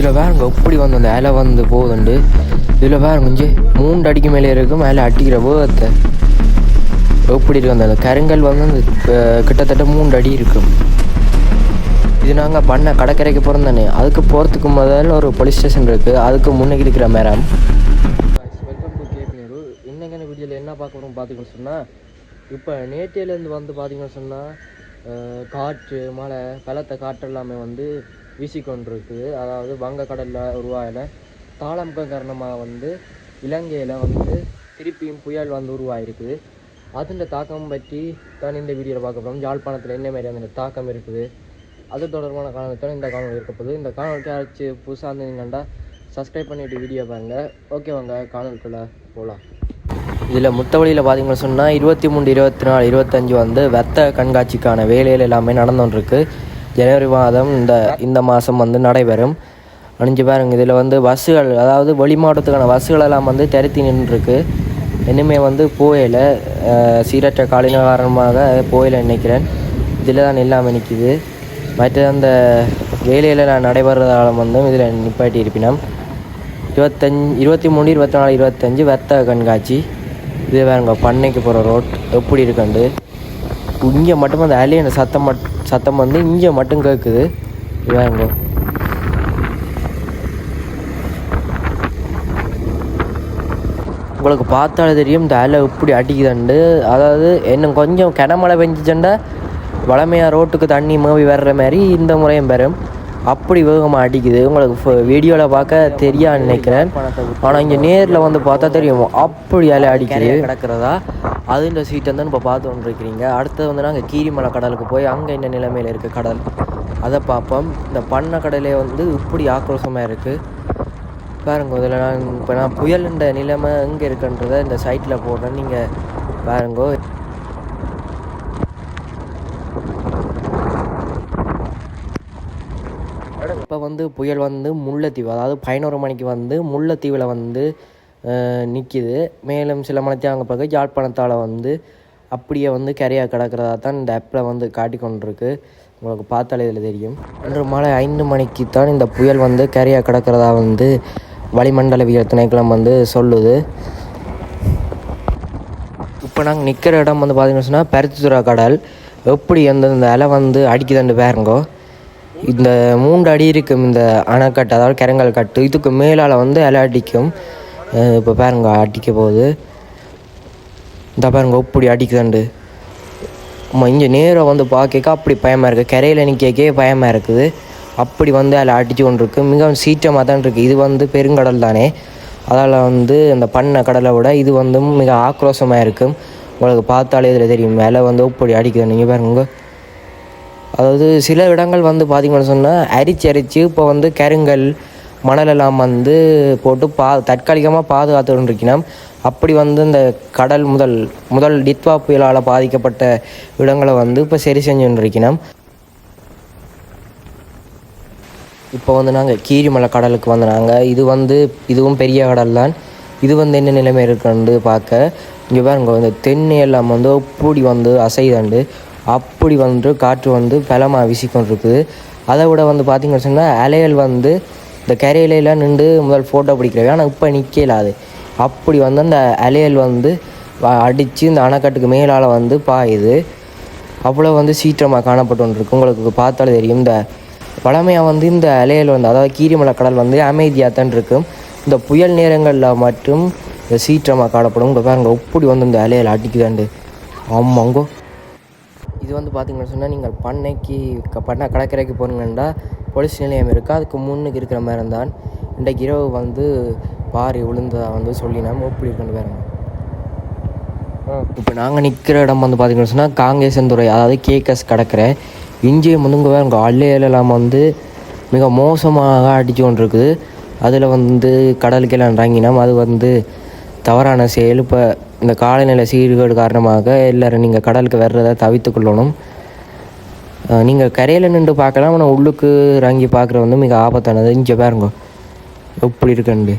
இதில் பாருங்க எப்படி வந்து அந்த இலை வந்து போகுதுண்டு. இதில் பாருங்க கொஞ்சம் மூன்று அடிக்கு மேலே இருக்கும் மேலே அடிக்கிற வேகத்தை எப்படி இருக்கும் அந்த கருங்கல் வந்து அந்த கிட்டத்தட்ட மூன்று அடி இருக்கும் இது நாங்கள் பண்ண கடற்கரைக்கு போகிறோம் தானே. அதுக்கு போகிறதுக்கு முதல்ல ஒரு போலீஸ் ஸ்டேஷன் இருக்குது அதுக்கு முன்னுக்கு இருக்கிற madam. Welcome to KP Nehru இன்னைக்கான வீடியோவில் என்ன பார்க்க போகிறோம் பார்த்தீங்கன்னு சொன்னால் இப்போ நேட்டியிலேருந்து வந்து பார்த்தீங்கன்னு சொன்னால் காற்று மழை பலத்த காற்று எல்லாமே வந்து வீசிக்கொண்டிருக்குது அதாவது வங்கக்கடலில் உருவாயில தாளம்பம் காரணமாக வந்து இலங்கையில் வந்து திருப்பியும் புயல் வந்து உருவாயிருக்குது அதன் தாக்கம் பற்றி தான் இந்த வீடியோவில் பார்க்க போகிறோம் யாழ்ப்பாணத்தில் என்ன மாதிரி அந்த தாக்கம் இருக்குது? அது தொடர்பான காரணத்தோடு இந்த காணொலி இருக்கப்போகுது இந்த காணொலிக்கு யாராச்சும் புதுசாக இருந்தீங்கன்னா சப்ஸ்கிரைப் பண்ணிவிட்டு வீடியோ பாருங்கள் ஓகே வாங்க காணொலிக்குள்ளே போகலாம் இதில் முத்தவழியில் பார்த்தீங்கன்னு சொன்னால் இருபத்தி மூணு இருபத்தி நாலு இருபத்தஞ்சி வந்து வெத்த கண்காட்சிக்கான வேலைகள் எல்லாமே நடந்துகிட்ருக்கு ஜனவரி மாதம் இந்த இந்த மாதம் வந்து நடைபெறும். அணிஞ்சு பாருங்க இதில் வந்து பஸ்ஸுகள் அதாவது வெளி மாவட்டத்துக்கான பஸ்ஸுகள் எல்லாம் வந்து திரத்தி நின்றுருக்கு. இனிமே வந்து போயில சீரற்ற காலின காரணமாக போயில நினைக்கிறேன். இதில் தான் இல்லாமல் நிற்கிது மற்ற அந்த வேலையில் நான் நடைபெறதால வந்து இதில் நிப்பாட்டி இருப்பினோம் இருபத்தஞ்சி இருபத்தி மூணு இருபத்தி நாலு இருபத்தஞ்சி வெத்த கண்காட்சி. இது வேறுங்க பண்ணைக்கு போகிற ரோட் எப்படி இருக்குண்டு? இங்கே மட்டும் அந்த அலியன் சத்தம் மட் சத்தம் வந்து இங்கே மட்டும் கேட்குது இது வேறுங்க உங்களுக்கு பார்த்தாலே தெரியும் இந்த அலை எப்படி அடிக்குதுண்டு. அதாவது இன்னும் கொஞ்சம் கிணமழை பெஞ்சிச்சுண்டா வளமையாக ரோட்டுக்கு தண்ணி மூவி வர்ற மாதிரி இந்த முறையும் பெறும். அப்படி வேகமாக அடிக்குது. உங்களுக்கு வீடியோவில் பார்க்க தெரியா நினைக்கிறேன். ஆனால் இங்கே நேரில் வந்து பார்த்தா தெரியும்? அப்படி அலை அடிக்குது கிடக்கிறதா? அது இந்த சீட்டை வந்து இப்போ பார்த்து கொண்டிருக்கிறீங்க. அடுத்தது வந்து நாங்கள் கீரிமலை கடலுக்கு போய் அங்கே என்ன நிலைமையில் இருக்குது கடல்? அதை பார்ப்போம். இந்த பண்ணை கடலே வந்து இப்படி ஆக்ரோஷமாக இருக்குது பாருங்க இதில் நான் இப்போ நான் புயலுன்ற நிலைமை எங்கே இருக்குன்றதை இந்த சைட்டில் போடுறேன். நீங்கள் பாருங்க இப்போ வந்து புயல் வந்து முல்லைத்தீவு அதாவது பதினோரு மணிக்கு வந்து முல்லைத்தீவில் வந்து நிற்கிது மேலும் சில மணிக்கு அங்கே பார்க்க யாழ்ப்பாணத்தால் வந்து அப்படியே வந்து கரையாக கிடக்கிறதா தான் இந்த ஆப்பில் வந்து காட்டிக்கொண்டிருக்கு உங்களுக்கு பார்த்தாலே இதில் தெரியும். இன்று மாலை ஐந்து மணிக்கு தான் இந்த புயல் வந்து கரையாக கிடக்கிறதா வந்து வளிமண்டலவியல் திணைக்களம் வந்து சொல்லுது. இப்போ நாங்கள் நிற்கிற இடம் வந்து பார்த்தீங்கன்னு சொன்னால் பருத்தித்துறை கடல். எப்படி அந்த இந்த அலை வந்து அடிக்குதுன்னு பாருங்கோ. இந்த மூன்று அடி இருக்கும் இந்த அணைக்கட்டு அதாவது கரங்கல் கட்டு இதுக்கு மேலால் வந்து இலை அடிக்கும். இப்போ பாருங்க அடிக்க போகுது. இந்த பாருங்க இப்படி அடிக்குதுண்டு. இங்கே நேராக வந்து பார்க்க அப்படி பயமாக இருக்குது கரையில் நிற்கக்கே பயமாக இருக்குது. அப்படி வந்து அதில் அடித்து கொண்டு இருக்குது மிகவும் சீற்றமாக தான் இருக்குது இது வந்து பெருங்கடல் தானே. அதால் வந்து அந்த பண்ணை கடலை விட இது வந்து மிக ஆக்ரோஷமாக இருக்கும். உங்களுக்கு பார்த்தாலே இதில் தெரியும். மேலே வந்து இப்படி அடிக்குது நீங்கள் பாருங்க அதாவது சில இடங்கள் வந்து பார்த்திங்கன்னு சொன்னால் அரிச்சு அரிச்சு இப்போ வந்து கருங்கல் மணலெல்லாம் வந்து போட்டு பா தற்காலிகமாக பாதுகாத்துட்டு இருக்கணும் அப்படி வந்து இந்த கடல் முதல் முதல் டித்வா புயலால் பாதிக்கப்பட்ட இடங்களை வந்து இப்போ சரி செஞ்சுட்டு இருக்கணும் இப்போ வந்து நாங்கள் கீரிமலை கடலுக்கு வந்து நாங்கள் இது வந்து இதுவும் பெரிய கடல் தான் இது வந்து என்ன நிலைமை இருக்குன்னு பார்க்க இங்கே பாருங்க வந்து தென்னை எல்லாம் வந்து அப்படி வந்து அசைதாண்டு அப்படி வந்து காற்று வந்து பலமாக வீசிக்கொண்டிருக்குது. அதை விட வந்து பார்த்தீங்கன்னு சொன்னால் அலைகள் வந்து இந்த கரையிலலாம் நின்று முதல் ஃபோட்டோ பிடிக்கிறவே ஆனால் இப்போ நிற்கலாது அப்படி வந்து அந்த அலைகள் வந்து அடித்து இந்த அணைக்கட்டுக்கு மேலால் வந்து பாயுது. அவ்வளோ வந்து சீற்றமாக காணப்பட்டு கொண்டிருக்கு உங்களுக்கு பார்த்தாலே தெரியும். இந்த பழமையாக வந்து இந்த அலையல் வந்து அதாவது கீரிமலை கடல் வந்து அமைதியாக தான் இருக்கும் இந்த புயல் நேரங்களில் மட்டும் இந்த சீற்றமாக காணப்படும். இங்கே பாருங்க எப்படி வந்து இந்த அலையல் அடிக்குதாண்டு. ஆமாங்கோ. இது வந்து பார்த்தீங்கன்னு சொன்னால் நீங்கள் பண்ணைக்கு பண்ணை கடற்கரைக்கு போனீங்கன்னா போலீஸ் நிலையம் இருக்குது அதுக்கு முன்னுக்கு இருக்கிற மாதிரி தான் இன்றைக்கு இரவு வந்து பாரி விழுந்ததா வந்து சொல்லினோம் எப்படி இருக்குன்னு பாருங்க இப்போ நாங்கள் நிற்கிற இடம் வந்து பார்த்தீங்கன்னு சொன்னால் காங்கேசன்துறை அதாவது கேகஸ் கடற்கரை. இங்கேயும் வந்து இங்கே வேறு அள்ளையிலெல்லாம் வந்து மிக மோசமாக அடித்து கொண்டு இருக்குது அதில் வந்து கடலுக்கெல்லாம் இறங்கினோம். அது வந்து தவறான செயல். இப்போ இந்த காலநிலை சீர்கேடு காரணமாக எல்லோரும் நீங்கள் கடலுக்கு வர்றதை தவித்து கொள்ளணும். நீங்கள் கரையில் நின்று பார்க்கலாம் ஆனால் உள்ளுக்கு இறங்கி பார்க்குறது வந்து மிக ஆபத்தானது. இங்கே பாருங்க. எப்படி இருக்குண்டு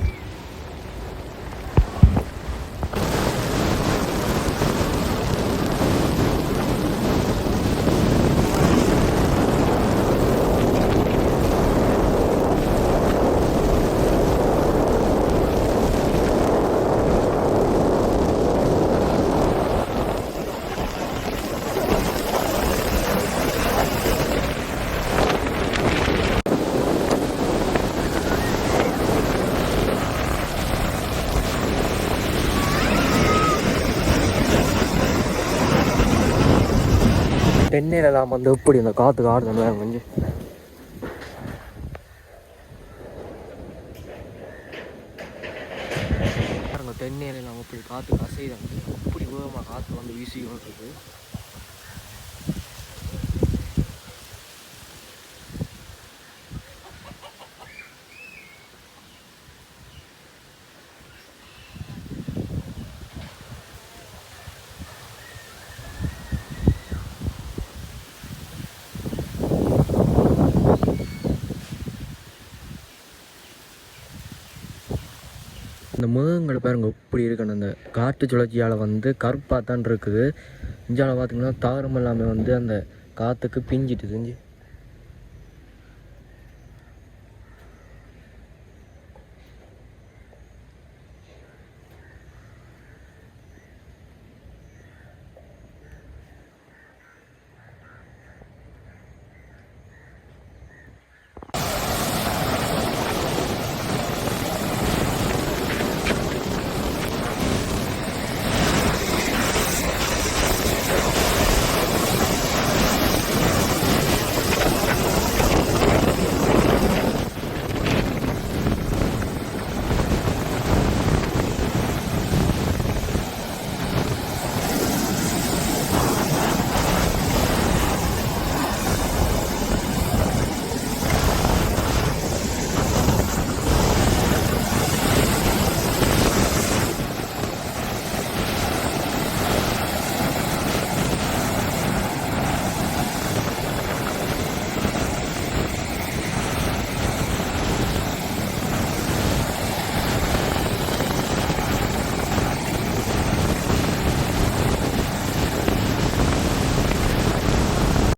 தென்னையிலாம் வந்து எப்படி இந்த காற்றுக்கு காடுதுன்னு கொஞ்சம் பாருங்க தென்னையிலாம் இப்படி காற்று அசைதாங்க இப்படி வேகமாக காற்று வந்து வீசிக்கிட்டு இருக்கு இந்த மேகங்கள் பாருங்க இப்படி இருக்கணும். அந்த காற்று சுழற்சியால் வந்து கருப்பாக தான் இருக்குது. இஞ்சால பார்த்தீங்கன்னா தாரம் எல்லாமே வந்து அந்த காற்றுக்கு பிஞ்சிட்டு செஞ்சு